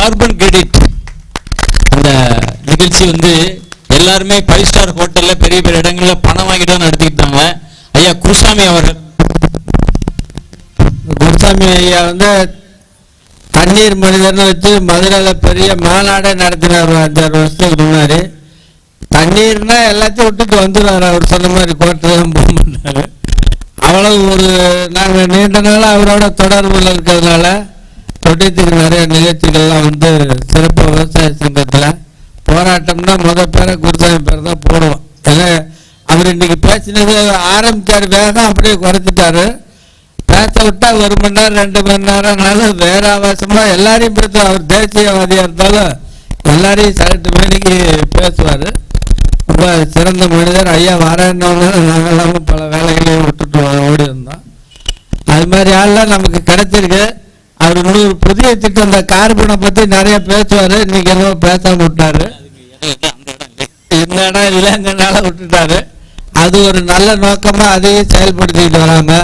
Carbon credit அந்த நிகழ்ச்சி வந்து எல்லாருமே ஃபைவ் ஸ்டார் ஹோட்டலில் பெரிய பெரிய இடங்களில் பணம் வாங்கிட்டு தான் நடத்திக்கிட்டாங்க. ஐயா குருசாமி அவர்கள். குருசாமி ஐயா வந்து தண்ணீர் மனிதர்னு வச்சு மதுரையில் பெரிய மாநாடே நடத்தினார் ஒரு அஞ்சாறு வருஷத்துக்கு முன்னாடி. தண்ணீர்னா எல்லாத்தையும் விட்டுட்டு வந்துடுவார் அவர் சொன்ன மாதிரி கோட்டையெல்லாம் போக மாட்டார். அவ்வளவு ஒரு நாங்கள் நீண்ட நாள் அவரோட தொடர்பில் இருக்கிறதுனால தொட்டியத்துக்கு நிறைய நிகழ்ச்சிகள்லாம் வந்து சிறப்பு விவசாய சங்கத்தில் போராட்டம்னா முத பேரை குருசாமி பேர் தான் போடுவோம். ஏன்னா அவர் இன்னைக்கு பேசினது ஆரம்பித்தார் வேகம் அப்படியே குறைச்சிட்டாரு. பேச விட்டா ஒரு மணி நேரம் ரெண்டு மணி நேரம்னாலும் வேற அவசரமா எல்லாரையும் பேச அவர் தேசியவாதியாக இருந்தாலும் எல்லாரையும் சரட்டு மணிக்கு பேசுவார். ரொம்ப சிறந்த மனிதர். ஐயா வரேன்னொன்னு நாங்களாம் பல வேலைகளையும் விட்டுட்டு ஓடி இருந்தோம் அது மாதிரி ஆள்லாம் நமக்கு கிடைச்சிருக்கு. இன்னொரு புதிய திட்டம் இந்த கார்பனை பத்தி நிறைய பேசுவாரு. இன்னைக்கு எதுவும் பேசாம விட்டாரு. இந்த இடம் இல்லைங்கனால விட்டுட்டாரு. அது ஒரு நல்ல நோக்கமா அதையும் செயல்படுத்திட்டு வராங்க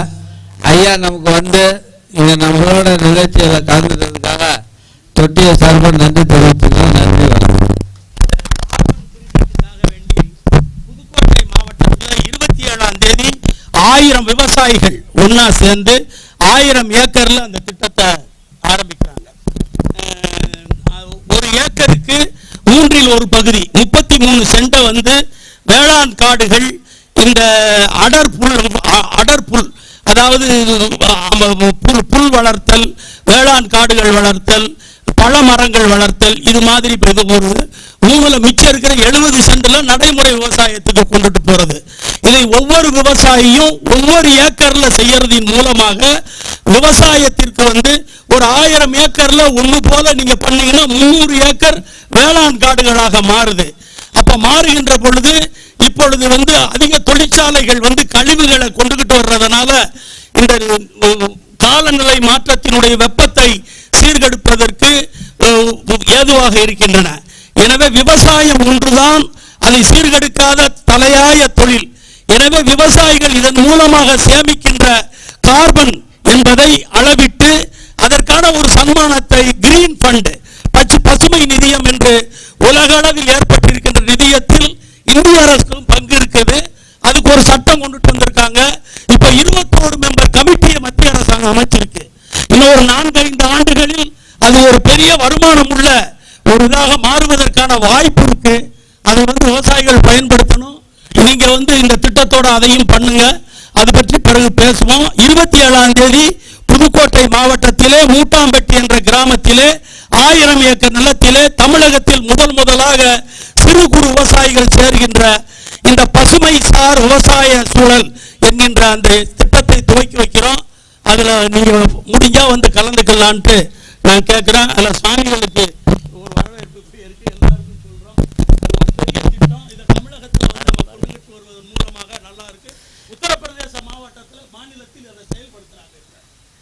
ஐயா நமக்கு வந்து இங்க நம்மளோட நிகழ்ச்சியில கலந்துக்கிறதுக்காக தொட்டிய சார்பாக நன்றி தெரிவித்துக்கிறோம் நன்றி வணக்கம். புதுக்கோட்டை மாவட்டத்தில் இருபத்தி ஏழாம் தேதி ஆயிரம் விவசாயிகள் ஒன்னா சேர்ந்து ஆயிரம் ஏக்கர்ல அந்த திட்டத்தை ஆரம்பிக்கிறாங்க ஒரு ஏக்கருக்கு மூன்றில் ஒரு பகுதி முப்பத்தி மூணு சென்ட வந்து வேளாண் காடுகள் இந்த அடர் புல் அடர் புல் அதாவது புல் புல் வளர்த்தல் வேளாண் காடுகள் வளர்த்தல் பழ மரங்கள் வளர்த்தல் இது மாதிரி இது ஒரு மூணுல மிச்சம் இருக்கிற எழுபது சென்ட்ல நடைமுறை விவசாயத்துக்கு கொண்டுட்டு போறது. இதை ஒவ்வொரு விவசாயியும் ஒவ்வொரு ஏக்கர்ல செய்யறதின் மூலமாக விவசாயத்திற்கு வந்து ஒரு ஆயிரம் ஏக்கர்ல ஒன்று போல நீங்க பண்ணீங்கன்னா முந்நூறு ஏக்கர் வேளாண் காடுகளாக மாறுது. அப்ப மாறுகின்ற பொழுது இப்பொழுது வந்து அதிக தொழிற்சாலைகள் வந்து கழிவுகளை கொண்டுகிட்டு வர்றதுனால இந்த காலநிலை மாற்றத்தினுடைய வெப்பத்தை சீர்கெடுப்பதற்கு ஏதுவாக இருக்கின்றன. எனவே விவசாயம் ஒன்றுதான் அதை சீர்கெடுக்காத தலையாய தொழில். எனவே விவசாயிகள் இதன் மூலமாக சேமிக்கின்ற கார்பன் என்பதை அளவிட்டு அதற்கான ஒரு சன்மானத்தை கிரீன் ஃபண்டு பச்சு பசுமை நிதியம் என்று உலக அளவில் ஏற்பட்டிருக்கின்ற நிதியத்தில் இந்திய அரசுக்கும் பங்கு இருக்குது அதுக்கு ஒரு சட்டம் கொண்டுட்டு வந்திருக்காங்க. இப்ப இருபத்தோரு மெம்பர் கமிட்டியை மத்திய அரசாங்கம் அமைச்சிருக்கு. இன்னும் ஒரு நான்கு ஐந்து ஆண்டுகளில் அது ஒரு பெரிய வருமானம் உள்ள ஒரு இதாக மாறுவதற்கான வாய்ப்பு இருக்கு. அதை வந்து விவசாயிகள் பயன்படுத்தணும். நீங்க வந்து இந்த திட்டத்தோட அதையும் பண்ணுங்க. அது பற்றி பிறகு பேசுவோம். இருபத்தி ஏழாம் தேதி புதுக்கோட்டை மாவட்டத்திலே மூட்டாம்பட்டி என்ற கிராமத்திலே ஆயிரம் ஏக்கர் நிலத்திலே தமிழகத்தில் முதல் முதலாக சிறு குறு விவசாயிகள் சேர்கின்ற இந்த பசுமை சார் விவசாய சூழல் என்கின்ற அந்த திட்டத்தை துவக்கி வைக்கிறோம். அதில் நீங்கள் முடிஞ்சால் வந்து கலந்துக்கலான்ட்டு நான் கேட்குறேன் அதில் சுவாமிகளுக்கு ஒரு வரவேற்பு இருக்கு எல்லாருக்கும் சொல்றோம் அது ஒரு பெரிய திட்டம் இதை தமிழகத்தில் வந்து நம்ம கொண்டுகிட்டு வருவதன் மூலமாக நல்லா இருக்கு உத்தரப்பிரதேச மாவட்டத்தில் மாநிலத்தில் அதை செயல்படுத்துறாங்க.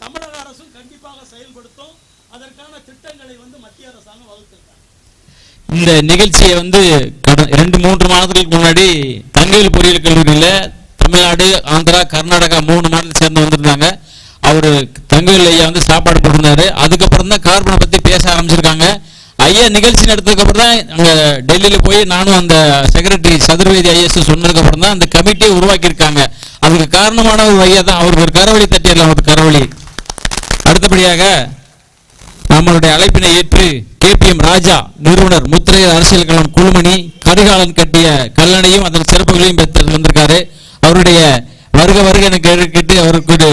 தமிழக அரசும் கண்டிப்பாக செயல்படுத்தும். அதற்கான திட்டங்களை வந்து மத்திய அரசாங்கம் வகுத்திருக்காங்க. இந்த நிகழ்ச்சியை வந்து ரெண்டு மூன்று மாதங்களுக்கு முன்னாடி தங்கவேல் பொறியியல் கல்லூரியில் தமிழ்நாடு ஆந்திரா கர்நாடகா மூணு மாநிலத்தை சேர்ந்து வந்திருந்தாங்க. அவர் தங்கவேல் ஐயா வந்து சாப்பாடு போட்டிருந்தாரு. அதுக்கப்புறம் தான் கார்பனை பற்றி பேச ஆரம்பிச்சிருக்காங்க. ஐயா நிகழ்ச்சி நடத்ததுக்கப்புறம் தான் அங்க போய் நானும் அந்த செக்ரட்டரி சதுர்வேதி ஐஎஸ் சொன்னதுக்கப்புறம் தான் அந்த கமிட்டியை உருவாக்கியிருக்காங்க. அதுக்கு காரணமான ஒரு ஐயா தான் அவருக்கு ஒரு கரவழி தட்டிடலாம் ஒரு கரவழி. அடுத்தபடியாக நம்மளுடைய அழைப்பினை ஏற்று கேபிஎம் ராஜா நிறுவனர் முத்திரையர் அரசியல் கழகம் குழுமணி கரிகாலன் கட்டிய கல்லணையும் அதன் சிறப்புகளையும் பெற்று வந்திருக்காரு. அவருடைய வருக வருக எனக்கு கேட்டு அவருக்கு